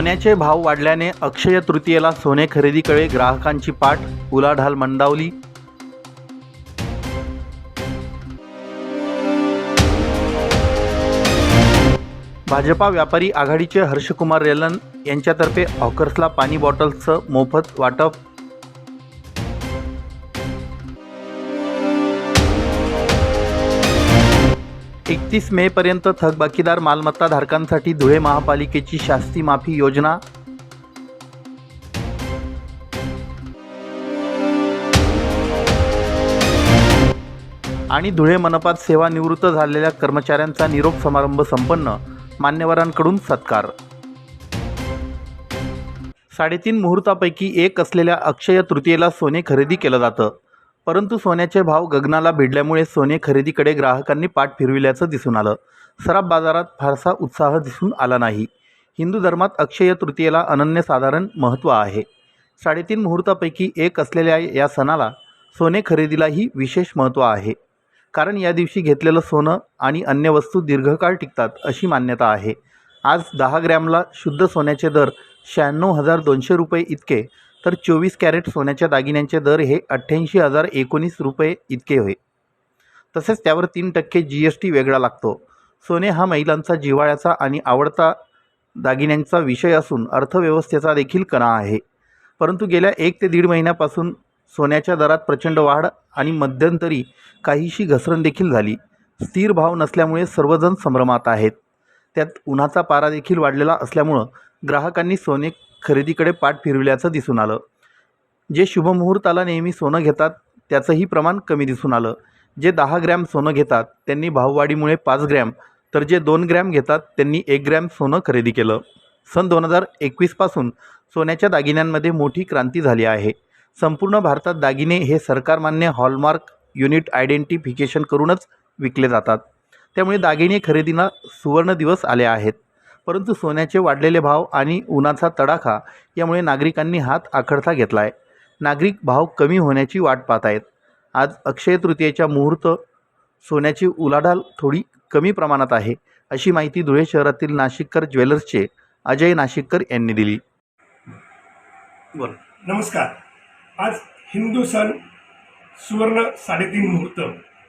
सोन्याचे भाव वाढल्याने अक्षय तृतीयेला सोने खरेदीकडे ग्राहकांची पाठ उलाढाल मंदावली. भाजपा व्यापारी आघाडीचे हर्षकुमार रेलन यांच्यातर्फे हॉकर्सला पाणी बॉटल्सचं मोफत वाटप एकतीस मेपर्यंत थकबाकीदार मालमत्ता धारकांसाठी धुळे महापालिकेची शास्ती माफी योजना आणि धुळे मनपात सेवानिवृत्त झालेल्या कर्मचाऱ्यांचा निरोप समारंभ संपन्न. मान्यवरांकडून सत्कार. साडेतीन मुहूर्तापैकी एक असलेल्या अक्षय तृतीयेला सोने खरेदी केलं जातं. परंतु सोन्याचे भाव गगनाला भिडल्यामुळे सोने खरेदीकडे ग्राहकांनी पाठ फिरविल्याचं दिसून आलं. सराफ बाजारात फारसा उत्साह दिसून आला नाही. हिंदू धर्मात अक्षय तृतीयेला अनन्यसाधारण महत्त्व आहे. साडेतीन मुहूर्तापैकी एक असलेल्या या सणाला सोने खरेदीलाही विशेष महत्त्व आहे. कारण या दिवशी घेतलेलं सोनं आणि अन्य वस्तू दीर्घकाळ टिकतात अशी मान्यता आहे. आज दहा ग्रॅमला शुद्ध सोन्याचे दर शहाण्णव हजार दोनशे रुपये इतके तर चोवीस कॅरेट सोन्याच्या दागिन्यांचे दर हे अठ्ठ्याऐंशी हजार एकोणीस रुपये इतके होय. तसेच त्यावर तीन टक्के जी एस टी वेगळा लागतो. सोने हा महिलांचा जिव्हाळ्याचा आणि आवडता दागिन्यांचा विषय असून अर्थव्यवस्थेचा देखील कणा आहे. परंतु गेल्या एक ते दीड महिन्यापासून सोन्याच्या दरात प्रचंड वाढ आणि मध्यंतरी काहीशी घसरण देखील झाली. स्थिर भाव नसल्यामुळे सर्वजण संभ्रमात आहेत. त्यात उन्हाचा पारा देखील वाढलेला असल्यामुळं ग्राहकांनी सोने खरेदीकडे पाठ फिरविल्याचं दिसून आलं. जे शुभमुहूर्ताला नेहमी सोनं घेतात त्याचंही प्रमाण कमी दिसून आलं. जे दहा ग्रॅम सोनं घेतात त्यांनी भाववाढीमुळे पाच ग्रॅम तर जे दोन ग्रॅम घेतात त्यांनी एक ग्रॅम सोनं खरेदी केलं. सन दोन हजार एकवीसपासून सोन्याच्या दागिन्यांमध्ये मोठी क्रांती झाली आहे. संपूर्ण भारतात दागिने हे सरकारमान्य हॉलमार्क युनिट आयडेंटिफिकेशन करूनच विकले जातात. त्यामुळे दागिने खरेदीला सुवर्ण दिवस आले आहेत. परंतु सोन्याचे वाढलेले भाव आणि उन्हाचा तडाखा यामुळे नागरिकांनी हात आखडता घेतला आहे नागरिक भाव कमी होण्याची वाट पाहत आहेत. आज अक्षय तृतीयेच्या मुहूर्त सोन्याची उलाढाल थोडी कमी प्रमाणात आहे अशी माहिती धुळे शहरातील नाशिककर ज्वेलर्सचे अजय नाशिककर यांनी दिली. बोल. नमस्कार. आज हिंदू सण सुवर्ण साडेतीन मुहूर्त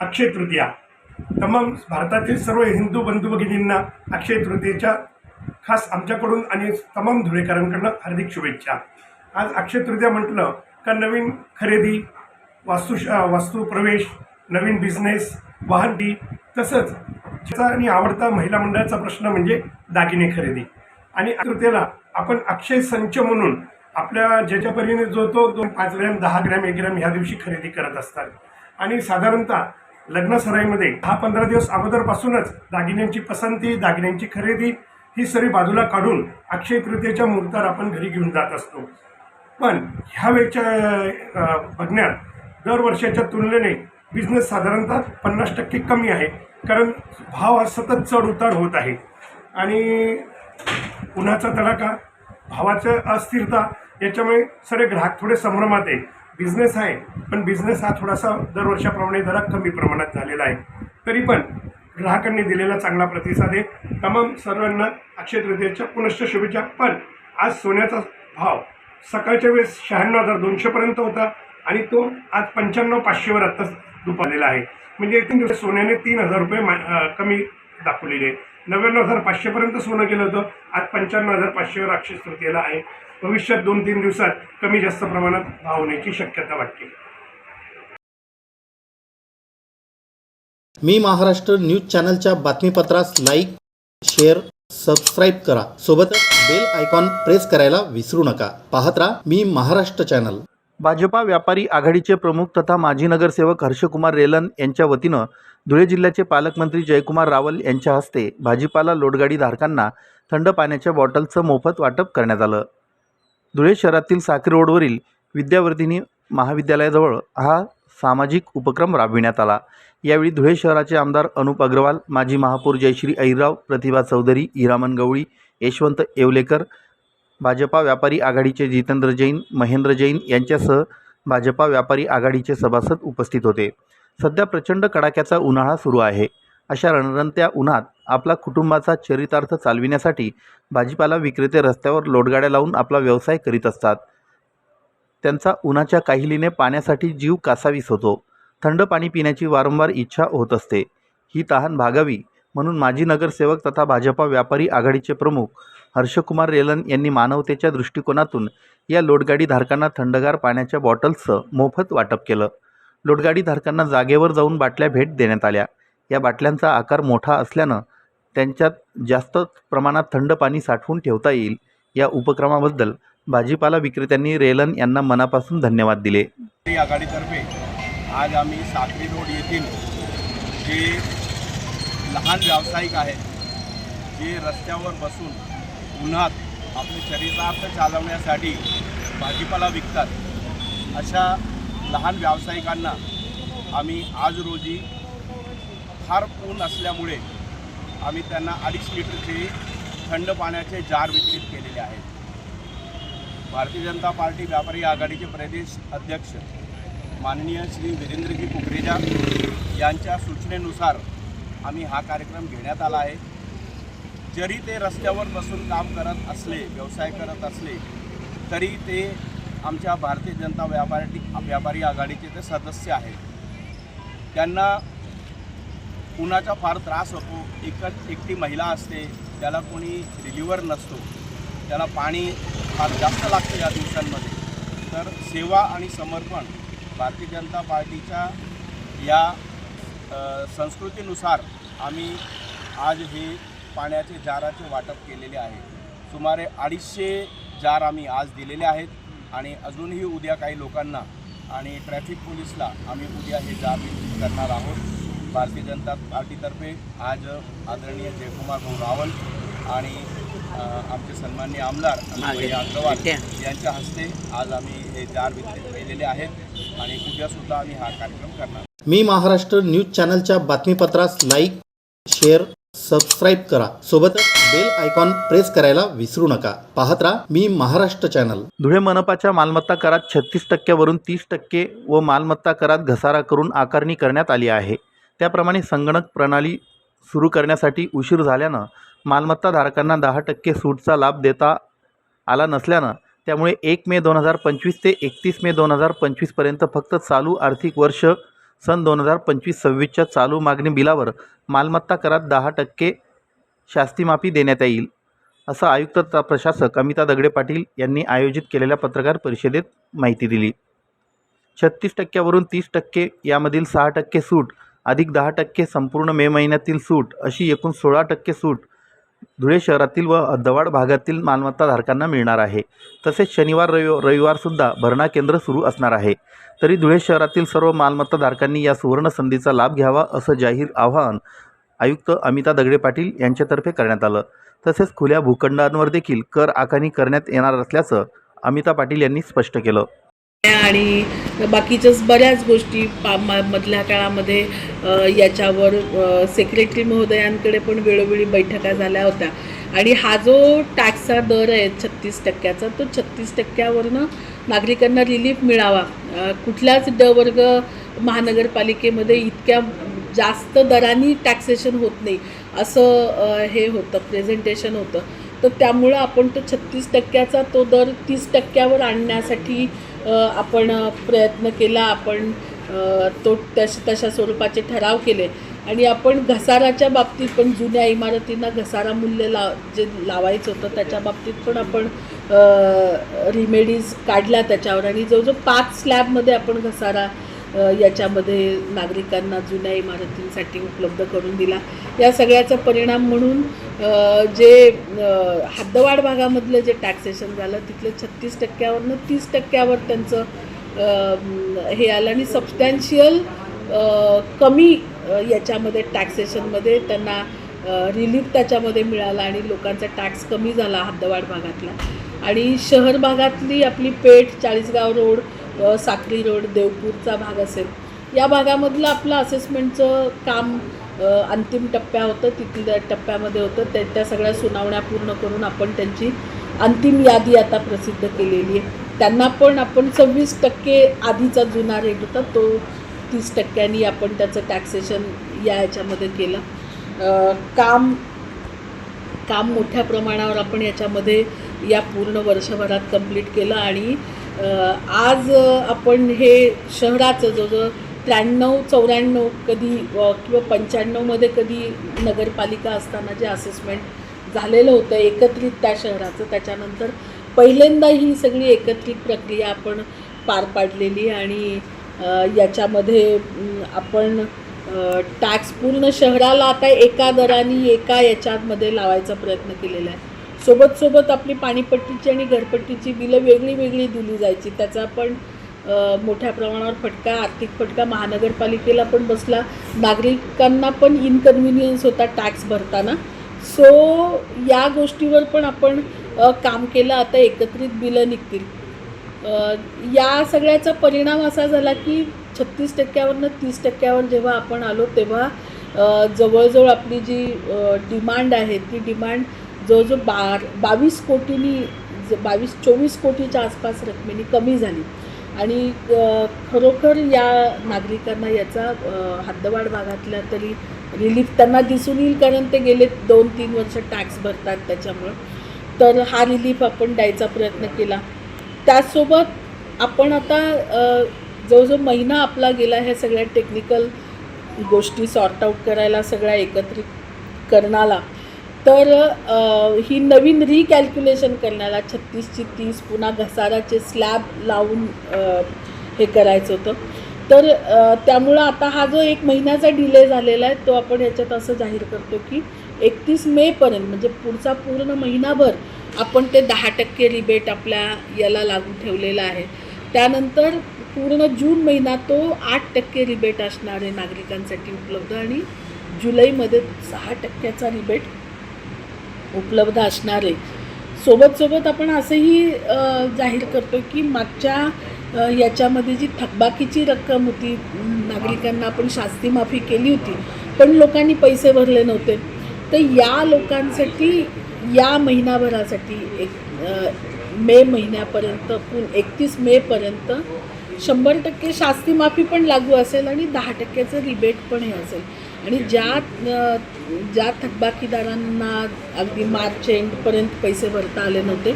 अक्षय तृतीया. तमाम भारतातील सर्व हिंदू बंधू भगिनींना अक्षय तृतीयेच्या खास आमच्याकडून आणि तमाम धुळेकरांकडनं हार्दिक शुभेच्छा. आज अक्षय तृतीया म्हटलं का नवीन खरेदी वास्तु वास्तू प्रवेश नवीन बिझनेस वाहनटी तसंच ज्याचा आणि आवडता महिला मंडळाचा प्रश्न म्हणजे दागिने खरेदी. आणि तृतीयेला आपण अक्षय संच म्हणून आपल्या ज्याच्या परीने जो तो दोन पाच ग्रॅम दहा ग्रॅम एक ग्रॅम ह्या दिवशी खरेदी करत असतात. आणि साधारणतः लग्नसराईमध्ये दहा पंधरा दिवस अगोदरपासूनच दागिन्यांची पसंती दागिन्यांची खरेदी ही सरी बाजूला काढून अक्षय तृतीयेच्या मुहूर्तावर आपण घरी घेऊन जात असतो. पण ह्या वेळच्या बघण्यात दरवर्षाच्या तुलनेने बिझनेस साधारणतः पन्नास टक्के कमी आहे. कारण भाव हा सतत चढ उतार होत आहे. आणि उन्हाचा तडाखा भावाचं अस्थिरता याच्यामुळे सगळे ग्राहक थोडे संभ्रमात आहे. बिझनेस आहे पण बिझनेस हा थोडासा दरवर्षाप्रमाणे जरा कमी प्रमाणात झालेला आहे. तरी पण ग्राहकांनी दिलेला चांगला प्रतिसाद आहे. तमाम सर्वांना अक्षय तृतीयेच्या पुनश्च शुभेच्छा. पण आज सोन्याचा भाव सकाळच्या वेळेस शहाण्णव हजार दोनशेपर्यंत होता आणि तो आज पंच्याण्णव पाचशेवर आत्ताच दुपारलेला आहे. म्हणजे तीन दिवस सोन्याने तीन हजार रुपये मा कमी दाखवलेले आहे. नव्याण्णव हजार पाचशेपर्यंत सोनं गेलं होतं. आज पंच्याण्णव हजार पाचशेवर अक्षय तृतीयेला आहे. भविष्यात दोन तीन दिवसात कमी जास्त प्रमाणात भाव होण्याची शक्यता वाटते. मी महाराष्ट्र न्यूज चॅनलच्या बातमीपत्रास लाईक शेअर सबस्क्राईब करा. सोबतच बेल आयकॉन प्रेस करायला विसरू नका. पाहत राहा मी महाराष्ट्र चॅनल. भाजपा व्यापारी आघाडीचे प्रमुख तथा माजी नगरसेवक हर्षकुमार रेलन यांच्या वतीनं धुळे जिल्ह्याचे पालकमंत्री जयकुमार रावल यांच्या हस्ते भाजीपाला लोडगाडी धारकांना थंड पाण्याच्या बॉटलचं मोफत वाटप करण्यात आलं. धुळे शहरातील साखरी रोडवरील विद्यावर्धिनी महाविद्यालयाजवळ हा सामाजिक उपक्रम राबविण्यात आला. यावेळी धुळे शहराचे आमदार अनुप अग्रवाल माजी महापौर जयश्री ऐराव प्रतिभा चौधरी हिरामन गवळी यशवंत येवलेकर भाजपा व्यापारी आघाडीचे जितेंद्र जैन महेंद्र जैन यांच्यासह भाजपा व्यापारी आघाडीचे सभासद उपस्थित होते. सध्या प्रचंड कडाक्याचा उन्हाळा सुरू आहे. अशा रणरणत्या उन्हात आपला कुटुंबाचा चरितार्थ चालविण्यासाठी भाजीपाला विक्रेते रस्त्यावर लोटगाड्या लावून आपला व्यवसाय करीत असतात. त्यांचा उन्हाच्या काहिलीने पाण्यासाठी जीव कासावीस होतो. थंड पाणी पिण्याची वारंवार इच्छा होत असते. ही तहान भागावी म्हणून माजी नगरसेवक तथा भाजपा व्यापारी आघाडीचे प्रमुख हर्षकुमार रेलन यांनी मानवतेच्या दृष्टिकोनातून या लोटगाडी धारकांना थंडगार पाण्याच्या बॉटल्सचं मोफत वाटप केलं. लोटगाडी धारकांना जागेवर जाऊन बाटल्या भेट देण्यात आल्या. या बाटल्यांचा आकार मोठा असल्यानं त्यांच्यात जास्त प्रमाणात थंड पाणी साठवून ठेवता येईल या उपक्रमाबद्दल भाजीपाला विक्रेत्यांनी रेलन यांना मनापासून धन्यवाद दिले. आघाडीतर्फे आज आम्ही साखरी रोड येथील जे लहान व्यावसायिक आहेत जे रस्त्यावर बसून उन्हात आपले चरितार्थ चालवण्यासाठी भाजीपाला विकतात अशा लहान व्यावसायिकांना आम्ही आज रोजी फार ऊन असल्यामुळे आम्ही त्यांना अडीच लिटरचे थंड पाण्याचे जार वितरित केलेले आहेत. भारतीय जनता पार्टी व्यापारी आघाडीचे प्रदेश अध्यक्ष माननीय श्री वीरेंद्रजी कुकरेजा यांच्या सूचनेनुसार आम्ही हा कार्यक्रम घेण्यात आला आहे. जरी ते रस्त्यावर बसून काम करत असले व्यवसाय करत असले तरी ते आमच्या भारतीय जनता व्यापारी व्यापारी आघाडीचे ते सदस्य आहेत. त्यांना उन्हाचा फार त्रास होतो. एकच एकटी महिला असते त्याला कोणी रिलिव्हर नसतो. त्याला पाणी फार जास्त लागतं या दिवसांमध्ये. तर सेवा आणि समर्पण भारतीय जनता पार्टीच्या या संस्कृतीनुसार आम्ही आज हे पाण्याचे जाराचे वाटप केलेले आहे. सुमारे अडीचशे जार आम्ही आज दिलेले आहेत आणि अजूनही उद्या काही लोकांना आणि ट्रॅफिक पोलीसला आम्ही उद्या हे जार वितरित करणार आहोत. भारतीय जनता पार्टीतर्फे आज आदरणीय जयकुमार भाऊ रावल आणि आमचे सन्माननीय आमदार अग्रवाल यांच्या हस्ते आज आम्ही हे जार वितरित केलेले आहेत आणि उद्यासुद्धा आम्ही हा कार्यक्रम करणार मी महाराष्ट्र न्यूज चॅनलच्या बातमीपत्रास लाईक शेअर सबस्क्राईब करा. सोबतच बेल आयकॉन प्रेस करायला विसरू नका. पाहत राहा मी महाराष्ट्र चॅनल. धुळे मनपाच्या मालमत्ता करात छत्तीस टक्क्यावरून तीस टक्के व मालमत्ता करात घसारा करून आकारणी करण्यात आली आहे. त्याप्रमाणे संगणक प्रणाली सुरू करण्यासाठी उशीर झाल्यानं मालमत्ताधारकांना दहा टक्के सूटचा लाभ देता आला नसल्यानं त्यामुळे एक मे दोन हजार पंचवीस ते एकतीस मे दोन हजार पंचवीसपर्यंत फक्त चालू आर्थिक वर्ष सन दोन हजार पंचवीस सव्वीसच्या चालू मागणी बिलावर मालमत्ता करात दहा टक्के शास्तीमाफी देण्यात येईल असं आयुक्त प्रशासक अमिता दगडे पाटील यांनी आयोजित केलेल्या पत्रकार परिषदेत माहिती दिली. छत्तीस टक्क्यावरून तीस टक्के यामधील सहा टक्के सूट अधिक दहा टक्के संपूर्ण मे महिन्यातील सूट अशी एकूण सोळा टक्के सूट धुळे शहरातील व दवाड भागातील मालमत्ताधारकांना मिळणार आहे. तसेच शनिवार रवि रविवारसुद्धा भरणा केंद्र सुरू असणार आहे. तरी धुळे शहरातील सर्व मालमत्ताधारकांनी या सुवर्ण संधीचा लाभ घ्यावा असं जाहीर आवाहन आयुक्त अमिता दगडे पाटील यांच्यातर्फे करण्यात आलं. तसेच खुल्या भूखंडांवर देखील कर आकारणी करण्यात येणार असल्याचं अमिता पाटील यांनी स्पष्ट केलं. आणि बाकीच्याच बऱ्याच गोष्टी पा म- मधल्या काळामध्ये याच्यावर सेक्रेटरी महोदयांकडे पण वेळोवेळी बैठका झाल्या होत्या. आणि हा जो टॅक्सचा दर आहे छत्तीस टक्क्याचा तो छत्तीस टक्क्यावरनं नागरिकांना रिलीफ मिळावा. कुठल्याच ड वर्ग महानगरपालिकेमध्ये इतक्या जास्त दरांनी टॅक्सेशन होत नाही असं हे होतं प्रेझेंटेशन होतं. तर त्यामुळं आपण तो छत्तीस टक्क्याचा तो दर तीस टक्क्यावर आणण्यासाठी आपण प्रयत्न केला आपण तो तश तशा स्वरूपाचे ठराव केले. आणि आपण घसाराच्या बाबतीत पण जुन्या इमारतींना घसारा मूल्य ला जे लावायचं होतं त्याच्या बाबतीत पण आपण रिमेडीज काढल्या त्याच्यावर. आणि जवळजवळ पाच स्लॅबमध्ये आपण घसारा याच्यामध्ये नागरिकांना जुन्या इमारतींसाठी उपलब्ध करून दिला. या सगळ्याचा परिणाम म्हणून जे हद्दवाड भागामधलं जे टॅक्सेशन झालं तिथलं छत्तीस टक्क्यावरनं तीस टक्क्यावर त्यांचं हे आलं आणि सबस्टॅन्शियल कमी याच्यामध्ये टॅक्सेशनमध्ये त्यांना रिलीफ त्याच्यामध्ये मिळाला आणि लोकांचा टॅक्स कमी झाला हद्दवाड भागातला. आणि शहर भागातली आपली पेठ चाळीसगाव रोड साखरी साक्री रोड देवपूरचा भाग असेल. या भागामधलं आपलं असेसमेंटचं काम अंतिम टप्प्या होतं तिथल्या टप्प्यामध्ये होतं. त्या त्या सगळ्या सुनावण्या पूर्ण करून आपण त्यांची अंतिम यादी आता प्रसिद्ध केलेली आहे. त्यांना पण आपण सव्वीस टक्के आधीचा जुना रेट होता तो तीस टक्क्यांनी आपण त्याचं टॅक्सेशन या याच्यामध्ये केलं. काम काम मोठ्या प्रमाणावर आपण याच्यामध्ये या पूर्ण वर्षभरात कंप्लीट केलं आणि आज आपण हे शहराचं जवळजवळ त्र्याण्णव चौऱ्याण्णव कधी किंवा पंच्याण्णवमध्ये कधी नगरपालिका असताना जे असेसमेंट झालेलं होतं एकत्रित त्या शहराचं त्याच्यानंतर पहिल्यांदा ही सगळी एकत्रित प्रक्रिया आपण पार पाडलेली आणि याच्यामध्ये आपण टॅक्स पूर्ण शहराला आता एका दराने एका याच्यामध्ये लावायचा प्रयत्न केलेला आहे. सोबत सोबत आपली पाणीपट्टीची आणि घरपट्टीची बिलं वेगळी वेगळी दिली जायची. त्याचा पण मोठ्या प्रमाणावर फटका आर्थिक फटका महानगरपालिकेला पण बसला. नागरिकांना पण इनकन्व्हिनियन्स होता टॅक्स भरताना. सो या गोष्टीवर पण आपण काम केलं. आता एकत्रित बिलं निघतील. या सगळ्याचा परिणाम असा झाला की छत्तीस टक्क्यावरनं तीस टक्क्यावर जेव्हा आपण आलो तेव्हा जवळजवळ आपली जी डिमांड आहे ती डिमांड जवळजवळ बार बावीस कोटीनी ज- बावीस चोवीस कोटीच्या आसपास रकमेने कमी झाली. आणि खरोखर या नागरिकांना याचा हद्दवाड भागातला भागातल्या तरी रिलीफ त्यांना दिसून येईल कारण ते गेले दोन तीन वर्ष टॅक्स भरतात त्याच्यामुळं. तर हा रिलीफ आपण द्यायचा प्रयत्न केला. त्याचसोबत आपण आता जो जवळजवळ महिना आपला गेला ह्या सगळ्या टेक्निकल गोष्टी सॉर्ट आऊट करायला सगळ्या एकत्रित करणाला तर ही नवीन रिकॅल्क्युलेशन करण्याला छत्तीसची तीस पुन्हा घसाराचे स्लॅब लावून हे करायचं होतं. तर त्यामुळं आता हा जो एक महिन्याचा डिले झालेला आहे तो आपण याच्यात असं जाहीर करतो की एकतीस मेपर्यंत म्हणजे पुढचा पूर्ण महिनाभर आपण ते दहा टक्के रिबेट आपल्या याला लागू ठेवलेला आहे. त्यानंतर पूर्ण जून महिना तो आठ टक्के रिबेट असणार आहे नागरिकांसाठी उपलब्ध आणि जुलैमध्ये सहा टक्क्याचा रिबेट उपलब्ध असणार. आहे सोबत सोबत आपण असंही जाहीर करतो की मागच्या याच्यामध्ये जी थकबाकीची रक्कम होती नागरिकांना आपण शास्ती माफी केली होती पण लोकांनी पैसे भरले नव्हते. तर या लोकांसाठी या महिनाभरासाठी एक मे महिन्यापर्यंत पूर्ण एकतीस मेपर्यंत शंभर टक्के शास्ती माफी पण लागू असेल आणि दहा टक्क्याचं रिबेट पण हे असेल. आणि ज्या ज्या थकबाकीदारांना अगदी मार्च एंडपर्यंत पैसे भरता आले नव्हते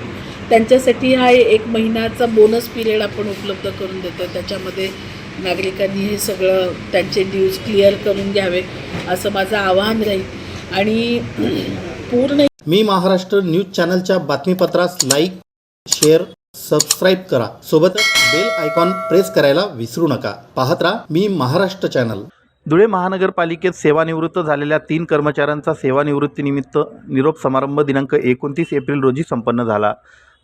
त्यांच्यासाठी हा एक महिन्याचा बोनस पिरियड आपण उपलब्ध करून देतो. त्याच्यामध्ये नागरिकांनी हे सगळं त्यांचे ड्यूज क्लिअर करून घ्यावे असं माझं आवाहन राहील. आणि पूर्ण मी महाराष्ट्र न्यूज चॅनलच्या बातमीपत्रास लाईक शेअर सबस्क्राईब करा. सोबतच बेल आयकॉन प्रेस करायला विसरू नका. पाहत राहा मी महाराष्ट्र चॅनल धुळे महानगरपालिकेत सेवानिवृत्त झालेल्या तीन कर्मचाऱ्यांचा सेवानिवृत्तीनिमित्त निरोप समारंभ दिनांक एकोणतीस एप्रिल रोजी संपन्न झाला.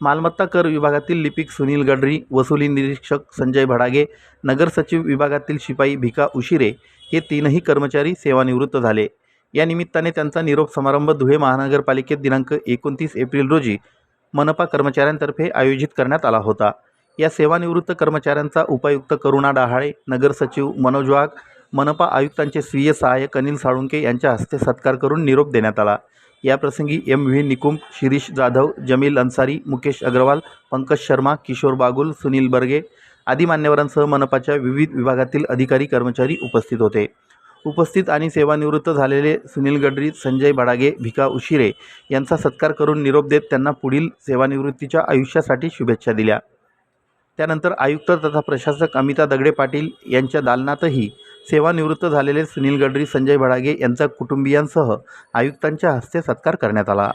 मालमत्ता कर विभागातील लिपिक सुनील गडरी वसुली निरीक्षक संजय भडागे नगर सचिव विभागातील शिपाई भिका उशिरे हे तीनही कर्मचारी सेवानिवृत्त झाले. या निमित्ताने त्यांचा निरोप समारंभ धुळे महानगरपालिकेत दिनांक एकोणतीस एप्रिल रोजी मनपा कर्मचाऱ्यांतर्फे आयोजित करण्यात आला होता. या सेवानिवृत्त कर्मचाऱ्यांचा उपायुक्त करुणा डहाळे नगर सचिव मनोज वाघ मनपा आयुक्तांचे स्वीय सहाय्यक अनिल साळुंके यांच्या हस्ते सत्कार करून निरोप देण्यात आला. याप्रसंगी एम व्ही निकुंभ शिरीष जाधव जमील अन्सारी मुकेश अग्रवाल पंकज शर्मा किशोर बागुल सुनील बर्गे आदी मान्यवरांसह मनपाच्या विविध विभागातील अधिकारी कर्मचारी उपस्थित होते. उपस्थित आणि सेवानिवृत्त झालेले सुनील गडरी संजय बडागे भिका उशिरे यांचा सत्कार करून निरोप देत त्यांना पुढील सेवानिवृत्तीच्या आयुष्यासाठी शुभेच्छा दिल्या. त्यानंतर आयुक्त तथा प्रशासक अमिता दगडे पाटील यांच्या दालनातही सेवानिवृत्त झालेले सुनील गडरी संजय भडागे यांचा कुटुंबियांसह आयुक्तांच्या हस्ते सत्कार करण्यात आला.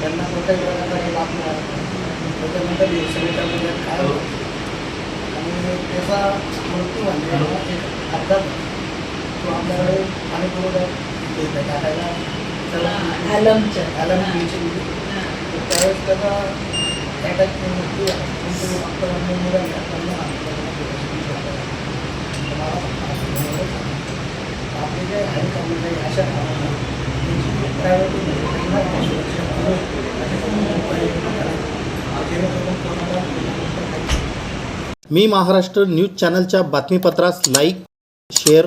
त्यांना कोणत्याही प्रकारचा लाभ मिळाला त्याच्यानंतर हे सगळे त्यामध्ये काय आणि त्याचा मृत्यू म्हणजे एक अपघात तो आपल्याकडे पाणी पुरवठा देत आहे टाकायला त्याला ॲलमच्या. ॲलम बीच त्यावेळेस त्याचा त्या टाईपची मृत्यू आहे कोणतरी डॉक्टरांनी निघाल्या त्यांना आपले जे आहे कर्मचारी अशा कामांना त्यांची प्रायोरिटी म्हणजे मी महाराष्ट्र न्यूज चॅनलच्या बातमीपत्रास लाईक शेअर